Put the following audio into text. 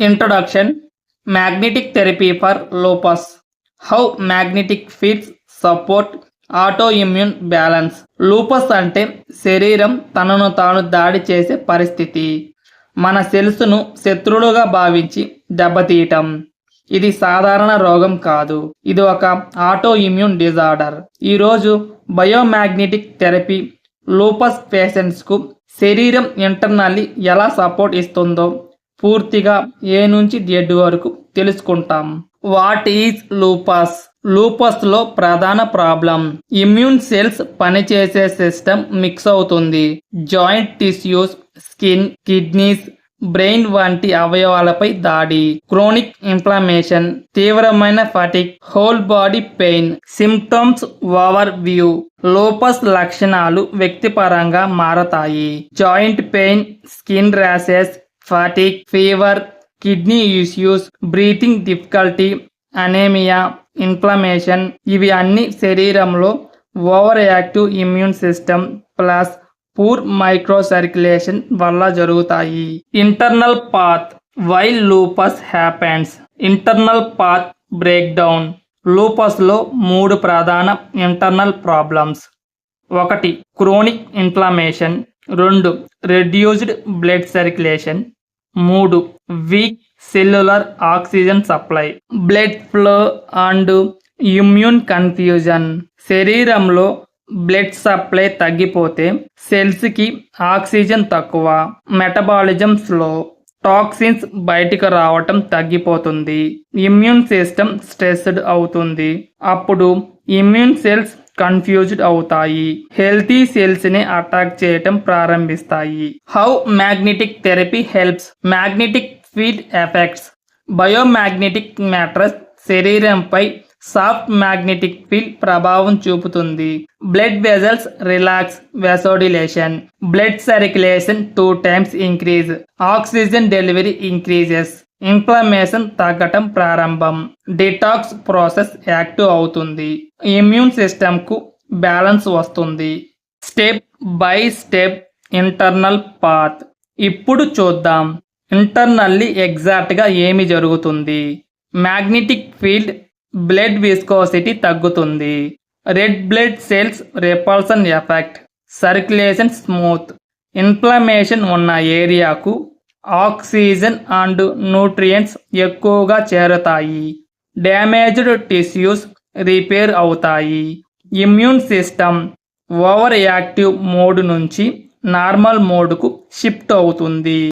Introduction magnetic therapy for lupus how magnetic magnetic support auto immune balance lupus అంటే శరీరం తనను తాను దాడి చేసే పరిస్థితి. మన సెల్స్ను శత్రువులుగా భావించి దెబ్బతీయటం. ఇది సాధారణ రోగం కాదు. ఇది ఒక ఆటో ఇమ్యూన్ డిజార్డర్ ఈరోజు బయోమాగ్నెటిక్ థెరపీ లూపస్ పేషెంట్స్కు శరీరం ఇంటర్నల్లీ ఎలా సపోర్ట్ ఇస్తుందో పూర్తిగా ఏ నుంచి జెడ్ వరకు తెలుసుకుంటాం. వాట్ ఈజ్ లూపస్ లూపస్లో ప్రధాన ప్రాబ్లం. ఇమ్యూన్ సెల్స్ పనిచేసే సిస్టమ్ మిక్స్ అవుతుంది. Joint tissues skin kidneys brain వంటి అవయవాలపై దాడి. క్రోనిక్ ఇన్ఫ్లమేషన్ తీవ్రమైన fatigue whole body pain symptoms overview lupus లక్షణాలు వ్యక్తిపరంగా మారతాయి. Joint pain skin rashes fatigue fever kidney issues breathing difficulty anaemia inflammation ఇవి అన్ని శరీరంలో overactive immune system plus poor microcirculation వల్ల జరుగుతాయి. Internal path why lupus happens internal path breakdown లూపస్లో మూడు ప్రధాన ఇంటర్నల్ ప్రాబ్లమ్స్ ఒకటి క్రోనిక్ ఇన్ఫ్లమేషన్ రెండు రెడ్యూస్డ్ బ్లడ్ సర్క్యులేషన్ మూడు weak cellular oxygen supply. Blood flow and immune confusion. శరీరంలో బ్లడ్ సప్లై తగ్గిపోతే సెల్స్కి ఆక్సిజన్ తక్కువ. Metabolism slow. టాక్సిన్స్ బయటికి రావటం తగ్గిపోతుంది. ఇమ్యూన్ సిస్టమ్ స్ట్రెస్డ్ అవుతుంది. అప్పుడు ఇమ్యూన్ సెల్స్ కన్ఫ్యూజ్డ్ అవుతాయి. హెల్తీ సెల్స్ని అటాక్ చేయటం ప్రారంభిస్తాయి. How magnetic therapy helps magnetic field effects biomagnetic mattress శరీరంపై సాఫ్ట్ మ్యాగ్నెటిక్ ఫీల్డ్ ప్రభావం చూపుతుంది. Blood vessels relax vasodilation blood circulation two times increase oxygen delivery increases inflammation తగ్గటం ప్రారంభం. డిటాక్స్ ప్రాసెస్ యాక్టివ్ అవుతుంది. ఇమ్యూన్ సిస్టమ్కు బ్యాలెన్స్ వస్తుంది. Step by step internal path ఇప్పుడు చూద్దాం. ఇంటర్నల్లీ ఎగ్జాక్ట్గా ఏమి జరుగుతుంది? మ్యాగ్నెటిక్ ఫీల్డ్ బ్లడ్ విస్కోసిటీ తగ్గుతుంది. Red blood cells repulsion effect circulation smooth inflammation ఉన్న ఏరియాకు ఆక్సిజన్ అండ్ న్యూట్రియంట్స్ ఎక్కువగా చేరతాయి. డ్యామేజ్డ్ టిష్యూస్ రిపేర్ అవుతాయి. Immune system over active mode నుంచి నార్మల్ మోడ్కు షిఫ్ట్ అవుతుంది.